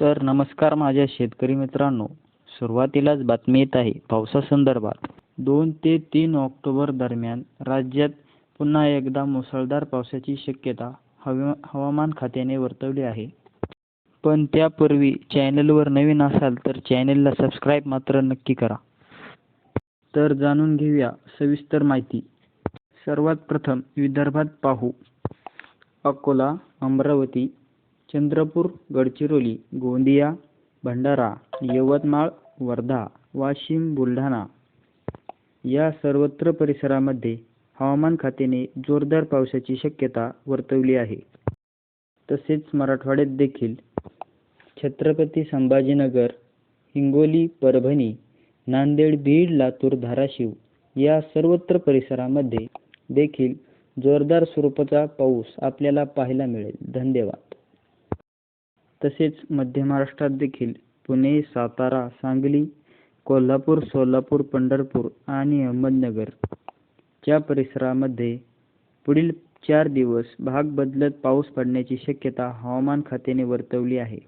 तर नमस्कार माझ्या शेतकरी मित्रांनो. सुरुवातीलाच बातमी येत आहे पावसासंदर्भात. दोन ते तीन ऑक्टोबर दरम्यान राज्यात पुन्हा एकदा मुसळधार पावसाची शक्यता हवा हवामान खात्याने वर्तवली आहे. पण त्यापूर्वी चॅनलवर नवीन असाल तर चॅनलला सबस्क्राईब मात्र नक्की करा. तर जाणून घेऊया सविस्तर माहिती. सर्वात प्रथम विदर्भात पाहू. अकोला अमरावती चंद्रपूर गडचिरोली गोंदिया भंडारा यवतमाळ वर्धा वाशिम बुलढाणा या सर्वत्र परिसरामध्ये हवामान खात्याने जोरदार पावसाची शक्यता वर्तवली आहे. तसेच मराठवाड्यात देखील छत्रपती संभाजीनगर हिंगोली परभणी नांदेड बीड लातूर धाराशिव या सर्वत्र परिसरामध्ये देखील जोरदार स्वरूपाचा पाऊस आपल्याला पाहायला मिळेल. धन्यवाद. तसेच मध्य महाराष्ट्रात देखील पुणे सातारा सांगली कोल्हापूर सोलापूर पंढरपूर आणि अहमदनगर च्या परिसरामध्ये पुढील चार दिवस भाग बदलत पाऊस पडण्याची शक्यता हवामान खात्याने वर्तवली आहे.